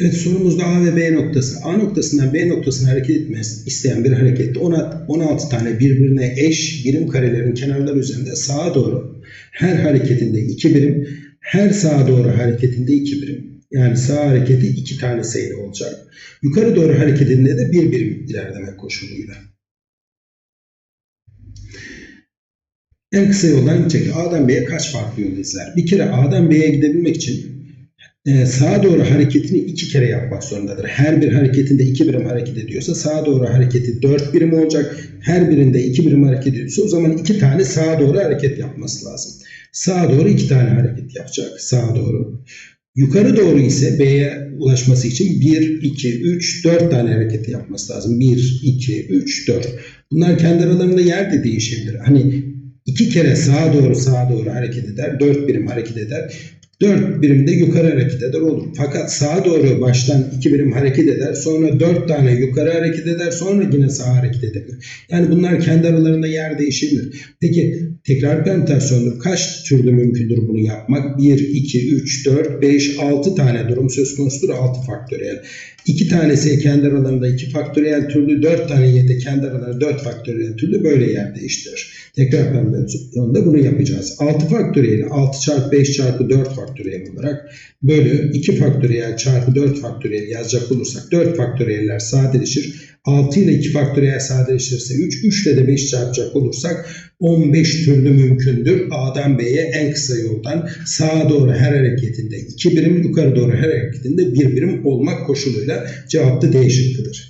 Evet sorumuzda A ve B noktası. A noktasından B noktasına hareket etmesi isteyen bir harekette 16 tane birbirine eş birim karelerin kenarları üzerinde sağa doğru her hareketinde 2 birim, her sağa doğru hareketinde 2 birim. Yani sağ hareketi 2 tane sayılı olacak. Yukarı doğru hareketinde de 1 birim ilerleme koşuluyla. En kısa yoldan gidecek. A'dan B'ye kaç farklı yol izler? Bir kere A'dan B'ye gidebilmek için e, sağa doğru hareketini iki kere yapmak zorundadır. Her bir hareketinde iki birim hareket ediyorsa sağa doğru hareketi dört birim olacak. Her birinde iki birim hareket ediyorsa o zaman iki tane sağa doğru hareket yapması lazım. Sağa doğru iki tane hareket yapacak. Sağa doğru. Yukarı doğru ise B'ye ulaşması için 1, 2, 3, 4 tane hareket yapması lazım. 1, 2, 3, 4. Bunlar kendi aralarında yer de değişebilir. Hani iki kere sağa doğru sağa doğru hareket eder. 4 birim hareket eder. 4 birimde yukarı hareket eder olur. Fakat sağa doğru baştan 2 birim hareket eder. Sonra 4 tane yukarı hareket eder. Sonra yine sağa hareket edebilir. Yani bunlar kendi aralarında yer değişebilir. Peki tekrar permütasyondur. Kaç türlü mümkündür bunu yapmak? 1, 2, 3, 4, 5, 6 tane durum söz konusudur. 6 faktöriyel. 2 tanesi kendi aralarında 2 faktöriyel türlü, 4 tane de kendi aralarında 4 faktöriyel türlü böyle yer değiştirir. Tekrar permütasyonda bunu yapacağız. 6 faktöriyeli 6 çarpı 5 çarpı 4 faktöriyel olarak bölü 2 faktöriyel çarpı 4 faktöriyel yazacak olursak 4 faktöriyeller sadeleşir. 6 ile 2 faktöriyel sadeleşirse 3, 3 ile de 5 çarpacak olursak 15 türlü mümkündür. A'dan B'ye en kısa yoldan sağa doğru her hareketinde 2 birim, yukarı doğru her hareketinde 1 birim olmak koşuluyla cevap da D şıkkıdır.